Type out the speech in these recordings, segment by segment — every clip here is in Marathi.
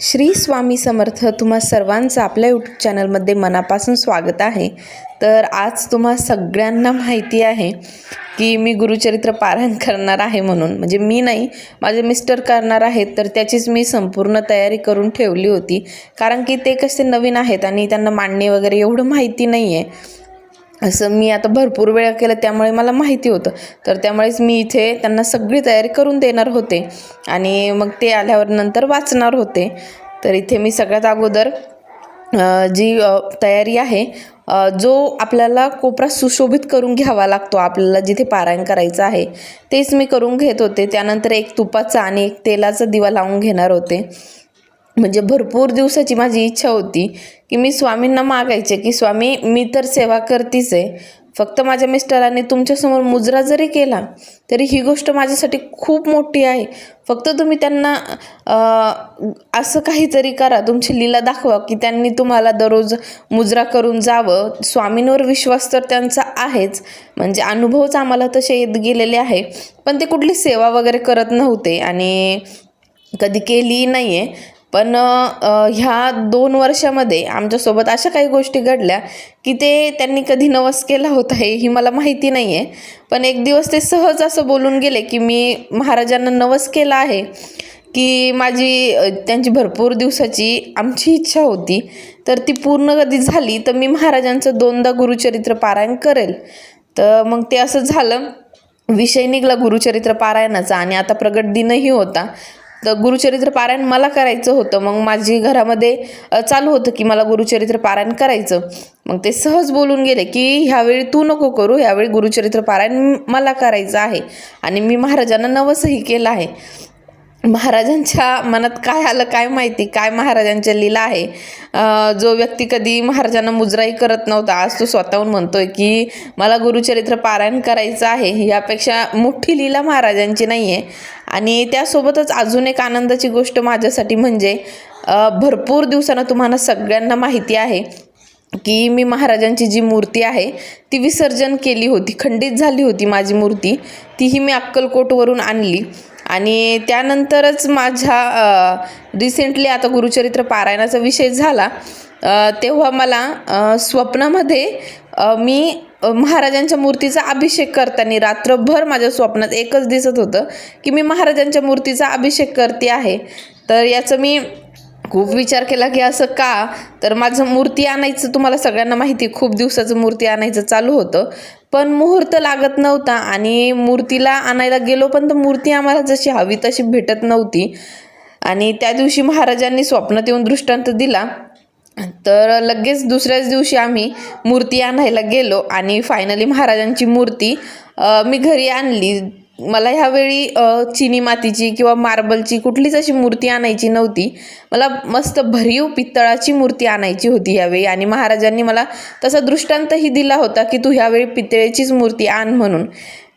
श्री स्वामी समर्थ तुम्हा सर्वांचं आपल्या यूट्यूब चॅनलमध्ये मनापासून स्वागत आहे. तर आज तुम्हा सगळ्यांना माहिती आहे की मी गुरुचरित्र पारायण करणार आहे म्हणून. म्हणजे मी नाही माझे मिस्टर करणार आहेत तर त्याचीच मी संपूर्ण तयारी करून ठेवली होती. कारण की ते कसे नवीन आहेत आणि त्यांना मांडणी वगैरे एवढं माहिती नाही आहे असं मी आता भरपूर वेळा केलं त्यामुळे मला माहिती होतं. तर त्यामुळेच मी इथे त्यांना सगळी तयारी करून देणार होते. आणि मग ते आल्यावर नंतर वाचणार होते. तर इथे मी सगळ्यात अगोदर जी तयारी आहे जो आपल्याला कोपरा सुशोभित करून घ्यावा लागतो आपल्याला जिथे पारायण करायचं आहे तेच मी करून घेत होते. त्यानंतर एक तुपाचा आणि एक तेलाचा दिवा लावून घेणार होते. म्हणजे भरपूर दिवसाची माझी इच्छा होती की मी स्वामींना मागायचे की स्वामी मी तर सेवा करतीच आहे. फक्त माझ्या मिस्टरांनी तुमच्यासमोर मुजरा जरी केला तरी ही गोष्ट माझ्यासाठी खूप मोठी आहे. फक्त तुम्ही त्यांना असं काहीतरी करा तुमची लीला दाखवा की त्यांनी तुम्हाला दररोज मुजरा करून जावं. स्वामींवर विश्वास तर त्यांचा आहेच. म्हणजे अनुभवच आम्हाला तसे येत गेलेले आहे. पण ते कुठली सेवा वगैरे करत नव्हते आणि कधी केली नाही आहे पण ह्या दोन वर्षामध्ये आमच्यासोबत अशा काही गोष्टी घडल्या की ते त्यांनी कधी नवस केला होता हे ही मला माहिती नाही आहे पण एक दिवस ते सहज असं बोलून गेले की मी महाराजांना नवस केला आहे की माझी त्यांची भरपूर दिवसाची आमची इच्छा होती. तर ती पूर्ण कधी झाली तर मी महाराजांचं दोनदा गुरुचरित्र पारायण करेल. तर मग ते असं झालं. विषय निघाला गुरुचरित्र पारायणाचा आणि आता प्रगट दिनही होता. तर गुरुचरित्र पारायण मला करायचं होतं. मग माझी घरामध्ये चालू होतं की मला गुरुचरित्र पारायण करायचं. मग ते सहज बोलून गेले की ह्यावेळी तू नको करू ह्यावेळी गुरुचरित्र पारायण मला करायचं आहे. आणि मी महाराजांना नवसही केलं आहे. महाराजांच्या मनात काय आलं काय माहिती? काय महाराजांच्या लीला आहे? जो व्यक्ती कधी महाराजांना मुजराही करत नव्हता आज तो स्वतःहून म्हणतोय की मला गुरुचरित्र पारायण करायचं आहे. यापेक्षा मोठी लीला महाराजांची नाही आहे आणि त्यासोबतच अजून एक आनंदाची गोष्ट माझ्यासाठी म्हणजे भरपूर दिवसानं तुम्हाला सगळ्यांना माहिती आहे की मी महाराजांची जी मूर्ती आहे ती विसर्जन केली होती खंडित झाली होती माझी मूर्ती. तीही मी अक्कलकोटवरून आणली. आणि त्यानंतरच माझ्या रिसेंटली आता गुरुचरित्र पारायणाचा विषय झाला. तेव्हा मला स्वप्नामध्ये मी महाराजांच्या मूर्तीचा अभिषेक करताना रात्रभर माझ्या स्वप्नात एकच दिसत होतं की मी महाराजांच्या मूर्तीचा अभिषेक करते आहे. तर याचं मी खूप विचार केला की असं का? तर माझं मूर्ती आणायचं तुम्हाला सगळ्यांना माहिती खूप दिवसाचं मूर्ती आणायचं चालू होतं. पण मुहूर्त लागत नव्हता आणि मूर्तीला आणायला गेलो पण तर मूर्ती आम्हाला जशी हवी तशी भेटत नव्हती. आणि त्या दिवशी महाराजांनी स्वप्नात येऊन दृष्टांत दिला. तर लगेच दुसऱ्याच दिवशी आम्ही मूर्ती आणायला गेलो आणि फायनली महाराजांची मूर्ती मी घरी आणली. मला ह्यावेळी चिनी मातीची किंवा मार्बलची कुठलीच अशी मूर्ती आणायची नव्हती. मला मस्त भरीव पितळाची मूर्ती आणायची होती ह्यावेळी आणि महाराजांनी मला तसा दृष्टांतही दिला होता की तू ह्यावेळी पितळेचीच मूर्ती आण म्हणून.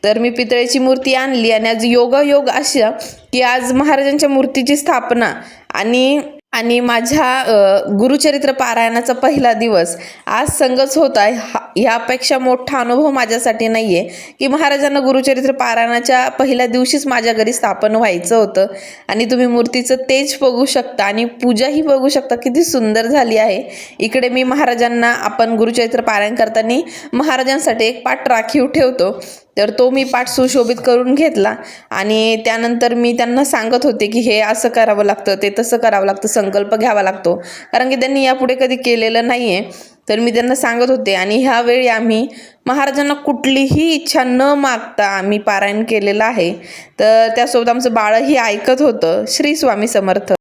तर मी पितळेची मूर्ती आणली आणि आज योगायोग अशा की आज महाराजांच्या मूर्तीची स्थापना आणि आणि माझ्या गुरुचरित्र पारायणाचा पहिला दिवस आज संगच होत आहे. हा ह्यापेक्षा मोठा अनुभव माझ्यासाठी नाही आहे की महाराजांना गुरुचरित्र पारायणाच्या पहिल्या दिवशीच माझ्या घरी स्थापन व्हायचं होतं. आणि तुम्ही मूर्तीचं तेज बघू शकता आणि पूजाही बघू शकता. किती सुंदर झाली आहे. इकडे मी महाराजांना आपण गुरुचरित्र पारायण करताना महाराजांसाठी एक पाठ राखीव ठेवतो. तर तो मी पाठ सुशोभित करून घेतला. आणि त्यानंतर मी त्यांना सांगत होते की हे असं करावं लागतं ते तसं करावं लागतं संकल्प घ्यावा लागतो. कारण की त्यांनी यापुढे कधी केलेलं नाही आहे तर मी त्यांना सांगत होते. आणि ह्यावेळी आम्ही महाराजांना कुठलीही इच्छा न मागता आम्ही पारायण केलेलं आहे. तर त्यासोबत आमचं बाळही ऐकत होतं. श्री स्वामी समर्थ.